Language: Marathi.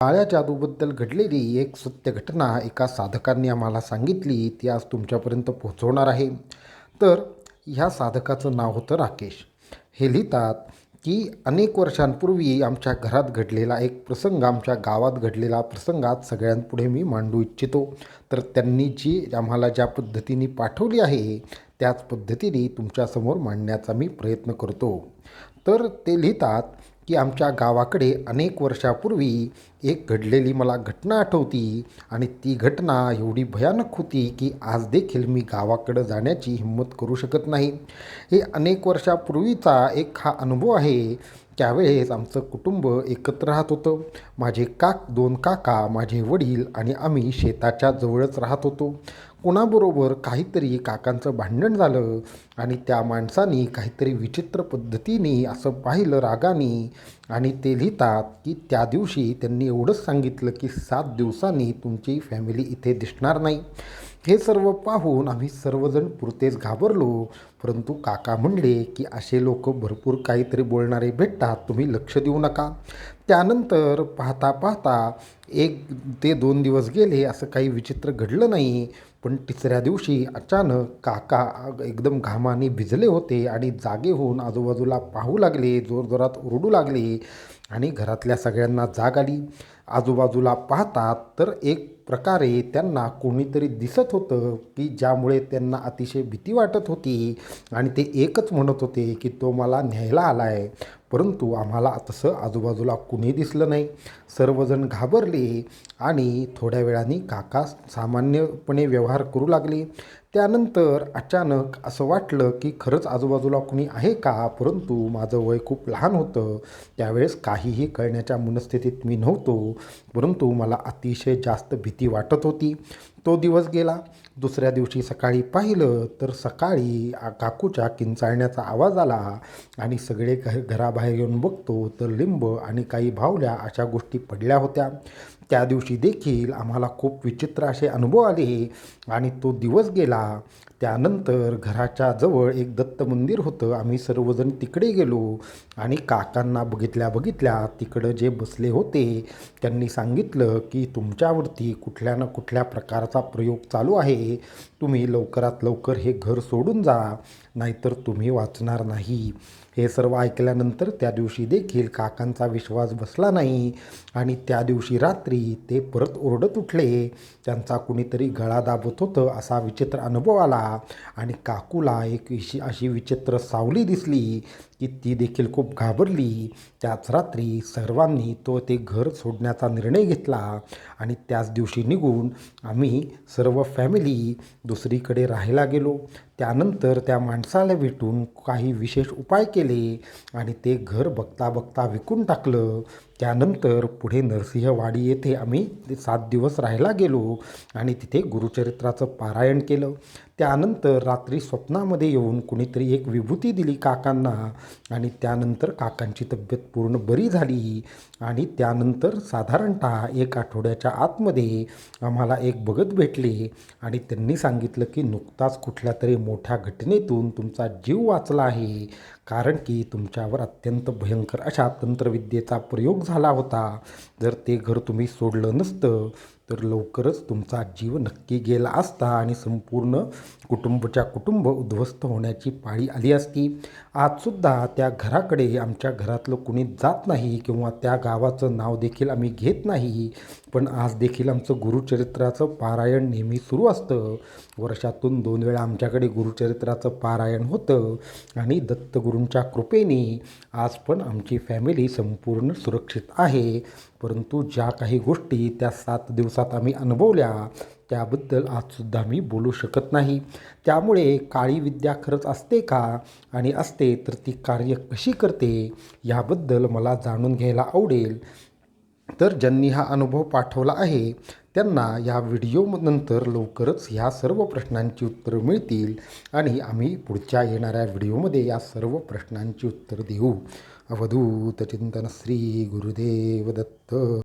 काळ्या जादूबद्दल घडलेली एक सत्य घटना एका साधकांनी आम्हाला सांगितली ती आज तुमच्यापर्यंत पोहोचवणार आहे. तर ह्या साधकाचं नाव होतं राकेश. हे लिहितात की अनेक वर्षांपूर्वी आमच्या घरात घडलेला एक प्रसंग आमच्या गावात घडलेला प्रसंगात सगळ्यांपुढे मी मांडू इच्छितो. तर त्यांनी जी आम्हाला ज्या पद्धतीने पाठवली आहे त्याच पद्धतीने तुमच्यासमोर मांडण्याचा मी प्रयत्न करतो. तर ते लिहितात की आमच्या गावाकडे अनेक वर्षापूर्वी एक घडलेली मला घटना आठवती आणि ती घटना एवढी भयानक होती की आज देखील मी गावाकडं जाण्याची हिंमत करू शकत नाही. हे अनेक वर्षापूर्वीचा एक हा अनुभव आहे. त्यावेळेस आमचं कुटुंब एकत्र राहत होतं. माझे काक दोन काका माझे वडील आणि आम्ही शेताच्या जवळच राहत होतो. कुणाबरोबर काहीतरी काकांचं भांडण झालं आणि त्या माणसानी काहीतरी विचित्र पद्धतीने असं पाहिलं रागाने आणि ते लिहितात की त्या दिवशी त्यांनी एवढंच सांगितलं की सात दिवसांनी तुमची फॅमिली इथे दिसणार नाही. हे सर्व पाहून आम्ही सर्वजण पुरतेच घाबरलो. परंतु काका म्हणले की असे लोक भरपूर काहीतरी बोलणारे भेटतात तुम्ही लक्ष देऊ नका. त्यानंतर पाहता पाहता एक ते दोन दिवस गेले असं काही विचित्र घडलं नाही. पण तिसऱ्या दिवशी अचानक काका एकदम घामाने भिजले होते आणि जागे होऊन आजूबाजूला पाहू लागले जोरजोरात ओरडू लागले. आणि घरातल्या सगळ्यांना जाग आली. आजूबाजूला पाहतात तर एक प्रकारे त्यांना कोणीतरी दिसत होतं की ज्यामुळे त्यांना अतिशय भीती वाटत होती आणि ते एकच म्हणत होते की तो मला न्यायला आला आहे परंतु आम्हाला तसं आजूबाजूला कुणी दिसलं नाही. सर्वजण घाबरले आणि थोड्या वेळाने काका सामान्यपणे व्यवहार करू लागले. त्यानंतर अचानक असं वाटलं की खरंच आजूबाजूला कुणी आहे का? परंतु माझं वय खूप लहान होतं. त्यावेळेस काहीही कळण्याच्या मनस्थितीत मी नव्हतो. परंतु मला अतिशय जास्त भीती वाटत होती. तो दिवस गेला. दुसऱ्या दिवशी सकाळी पाहिलं तर सकाळी काकूच्या किंचाळण्याचा आवाज आला आणि सगळे घ घराबाहेर येऊन बघतो तर लिंब आणि काही भावल्या अशा गोष्टी पडल्या होत्या. त्या दिवशी देखील आम्हाला खूप विचित्र असे अनुभव आले आणि तो दिवस गेला. त्यानंतर घराच्या जवळ एक दत्त मंदिर होतं. आम्ही सर्वजण तिकडे गेलो आणि काकांना बघितल्या बघितल्या तिकडं जे बसले होते त्यांनी सांगितलं की तुमच्यावरती कुठल्या ना कुठल्या प्रकारचा प्रयोग चालू आहे. तुम्ही लवकरात लवकर हे घर सोडून जा नाहीतर तुम्ही वाचणार नाही. हे सर्व ऐकल्यानंतर त्या दिवशी देखील काकांचा विश्वास बसला नाही आणि त्या दिवशी रात्री ते परत ओरडत उठले. त्यांचा कुणीतरी गळा दाबत होतं असा विचित्र अनुभव आला आणि काकूला एक अशी अशी विचित्र सावली दिसली की ती देखील खूप घाबरली. त्याच रात्री सर्वांनी तो ते घर सोडण्याचा निर्णय घेतला आणि त्याच दिवशी निघून आम्ही सर्व फॅमिली दुसरीकडे राहायला गेलो. त्यानंतर त्या माणसाला भेटून काही विशेष उपाय केले आणि ते घर बघता बघता विकून टाकलं. त्यानंतर पुढे नरसिंहवाडी येथे आम्ही सात दिवस राहायला गेलो आणि तिथे गुरुचरित्राचं पारायण केलं. त्यानंतर रात्री स्वप्नामध्ये येऊन कुणीतरी एक विभूती दिली काकांना आणि त्यानंतर काकांची तब्येत पूर्ण बरी झाली आणि त्यानंतर साधारणतः एक आठवड्याच्या आतमध्ये आम्हाला एक भगत भेटले आणि त्यांनी सांगितलं की नुकताच कुठल्या तरी मोठ्या घटनेतून तुमचा जीव वाचला आहे. कारण की तुमच्यावर अत्यंत भयंकर अशा तंत्रविद्येचा प्रयोग झाला होता. जर ते घर तुम्ही सोडलं नसतं तर लवकरच तुमचा जीव नक्की गेला असता आणि संपूर्ण कुटुंबच्या कुटुंब उद्ध्वस्त होण्याची पाळी आली असती. आजसुद्धा त्या घराकडे आमच्या घरातलं कुणी जात नाही किंवा त्या गावाचं नाव देखील आम्ही घेत नाही पण आज देखील आमचं गुरुचरित्राचं पारायण नेहमी सुरू असतं. वर्षातून दोन वेळा आमच्याकडे गुरुचरित्राचं पारायण होतं आणि दत्तगुरु गुरुंच्या कृपेने आज पण आमची फॅमिली संपूर्ण सुरक्षित आहे. परंतु ज्या काही गोष्टी त्या सात दिवसात आम्ही अनुभवल्या त्याबद्दल आजसुद्धा मी बोलू शकत नाही. त्यामुळे काळी विद्या खरंच असते का आणि असते तर ती कार्य कशी करते याबद्दल मला जाणून घ्यायला आवडेल. तर ज्यांनी हा अनुभव पाठवला आहे त्यांना या व्हिडिओनंतर लवकरच ह्या सर्व प्रश्नांची उत्तरं मिळतील. आणि आम्ही पुढच्या येणाऱ्या व्हिडिओमध्ये या सर्व प्रश्नांची उत्तरं देऊ. अवधूत चिंतन श्री गुरुदेव दत्त.